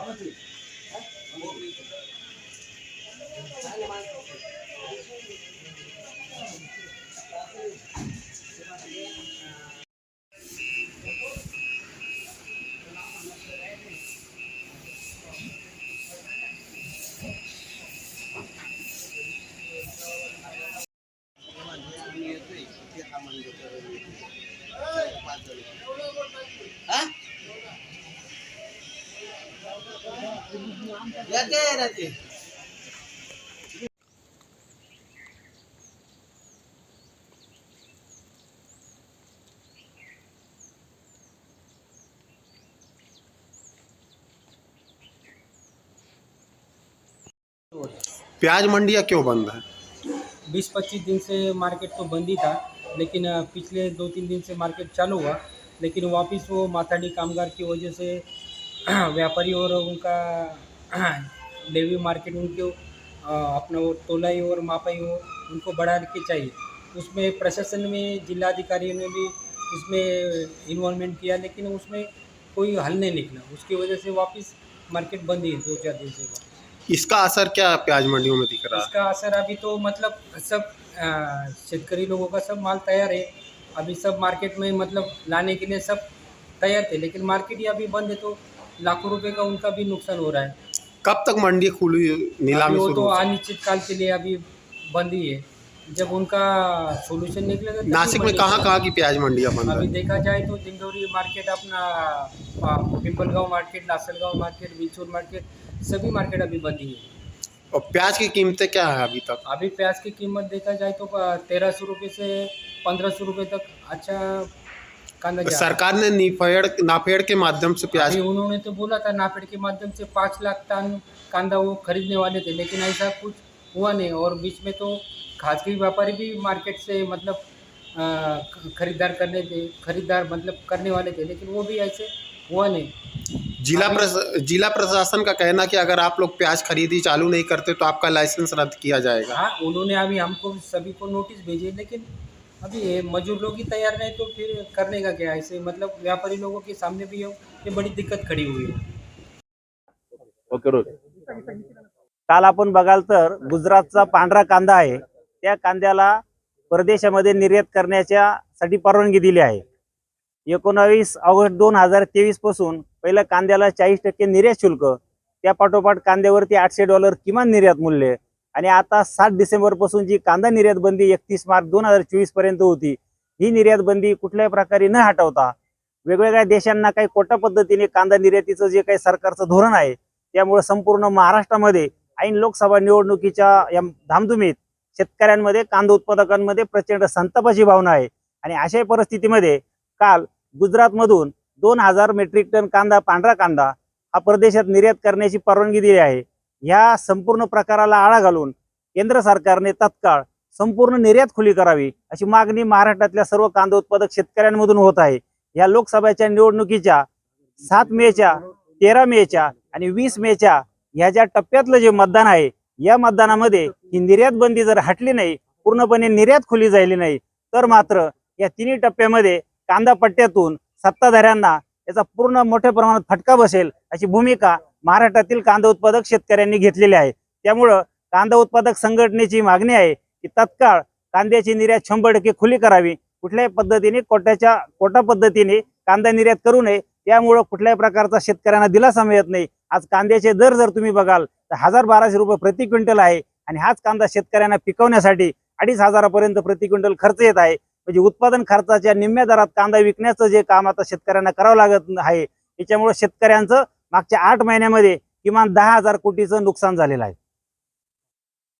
Hey! प्याज मंडिया क्यों बंद है? बीस पच्चीस दिन से मार्केट तो बंद ही था, लेकिन पिछले दो तीन दिन से मार्केट चालू हुआ, लेकिन वापस वो माथाडी कामगार की वजह से, व्यापारी और उनका डेवी मार्केट उनके अपना वो तोलाई और मापाई हो उनको बढ़ा के चाहिए। उसमें प्रशासन में जिलाधिकारियों ने भी उसमें इन्वॉल्वमेंट किया लेकिन उसमें कोई हल नहीं निकला। उसकी वजह से वापस मार्केट बंद ही दो चार दिन से इसका असर क्या प्याज मंडियों में दिख रहा है? इसका असर अभी तो मतलब सब अ, लोगों का सब माल तैयार है। अभी सब मार्केट में मतलब लाने के लिए सब तैयार थे लेकिन मार्केट ही अभी बंद है तो लाखों रुपए का उनका भी नुकसान हो रहा है। कब तक मंडी खुली नीलामी वो शुरू तो हो सकती अनिश्चित काल के लिए अभी बंद ही है। जब उनका सोल्यूशन निकलेगा तभी नासिक में मंडी कहाँ कहाँ की प्याज मंडियाँ बंद अभी है? देखा जाए तो दिंडोरी मार्केट अपना अ, Pimpalgaon market Lasalgaon market Bilchur market सभी मार्केट अभी बंद ही है। और प्याज की कीमतें क्या है अभी तक? अभी प्याज की कीमत देखा जाए तो तेरह सौ रुपये से पंद्रह सौ रुपये तक। अच्छा। सरकार ने निफेड़ नाफेड़ के माध्यम से प्याज अभी उन्होंने तो बोला था नाफेड के माध्यम से पाँच लाख टन कांदा वो खरीदने वाले थे लेकिन ऐसा कुछ हुआ नहीं। और बीच में तो खासगी व्यापारी भी मार्केट से मतलब खरीदार करने थे खरीदार मतलब करने वाले थे लेकिन वो भी ऐसे हुआ नहीं। जिला प्रश, जिला प्रशासन का कहना कि अगर आप लोग प्याज खरीदी चालू नहीं करते तो आपका लाइसेंस रद्द किया जाएगा। हाँ उन्होंने अभी हमको सभी को नोटिस भेजे लेकिन अभी ये मजदूर लोग ही तैयार नहीं तो फिर करने का क्या ऐसे मतलब व्यापारी लोगों के सामने भी ये ये बड़ी दिक्कत खड़ी हुई है। ओके रोज। काल आपण बघाल तर गुजरातचा पांढरा कांदा आहे. त्या कांद्याला परदेशामध्ये निर्यात करण्याच्या साठी परवानगी दिली आहे. एकोणावीस ऑगस्ट दोन हजार तेवीसपासून पहिल्या कांद्याला चाळीस टक्के निर्यात शुल्क त्या पाठोपाठ कांद्यावरती आठशे डॉलर किमान निर्यात मूल्य आणि आता सात डिसेंबरपासून जी कांदा निर्यात बंदी एकतीस मार्च दोन हजार चोवीसपर्यंत होती ही निर्यात बंदी कुठल्याही प्रकारे न हटवता वेगवेगळ्या देशांना काही कोटा पद्धतीने कांदा निर्यातीचं जे काही सरकारचं धोरण आहे त्यामुळे संपूर्ण महाराष्ट्रामध्ये ऐन लोकसभा निवडणुकीच्या या धामधुमीत शेतकऱ्यांमध्ये कांदा उत्पादकांमध्ये प्रचंड संतापाची भावना आहे. आणि अशा परिस्थितीमध्ये काल गुजरातमधून दोन हजार मेट्रिक टन कांदा पांढरा कांदा हा परदेशात निर्यात करण्याची परवानगी दिली आहे. ह्या संपूर्ण प्रकाराला आळा घालून केंद्र सरकारने तत्काळ संपूर्ण निर्यात खुली करावी अशी मागणी महाराष्ट्रातल्या सर्व कांदा उत्पादक शेतकऱ्यांमधून होत आहे. या लोकसभेच्या निवडणुकीच्या सात मेच्या तेरा मेच्या आणि वीस मेच्या ह्या ज्या टप्प्यातलं जे मतदान आहे या मतदानामध्ये ही निर्यात बंदी जर हटली नाही पूर्णपणे निर्यात खुली झाली नाही तर मात्र या तिन्ही टप्प्यामध्ये कांदा पट्ट्यातून सत्ताधाऱ्यांना याचा पूर्ण मोठ्या प्रमाणात फटका बसेल अशी भूमिका महाराष्ट्रातील कांदा उत्पादक शेतकऱ्यांनी घेतलेले आहे. त्यामुळं कांदा उत्पादक संघटनेची मागणी आहे की तत्काळ कांद्याची निर्यात शंभर टक्के खुली करावी. कुठल्याही पद्धतीने कोट्याच्या कोटा पद्धतीने कांदा निर्यात करू नये. त्यामुळं कुठल्याही प्रकारचा शेतकऱ्यांना दिलासा मिळत नाही. आज कांद्याचे दर जर तुम्ही बघाल तर हजार बाराशे रुपये प्रति क्विंटल आहे आणि हाच कांदा शेतकऱ्यांना पिकवण्यासाठी अडीच हजारापर्यंत प्रति क्विंटल खर्च येत आहे. म्हणजे उत्पादन खर्चाच्या निम्म्या दरात कांदा विकण्याचं जे काम आता शेतकऱ्यांना करावं लागत आहे त्याच्यामुळे शेतकऱ्यांचं मागच्या आठ महिन्यामध्ये किमान दहा हजार कोटीचं नुकसान झालेलं आहे.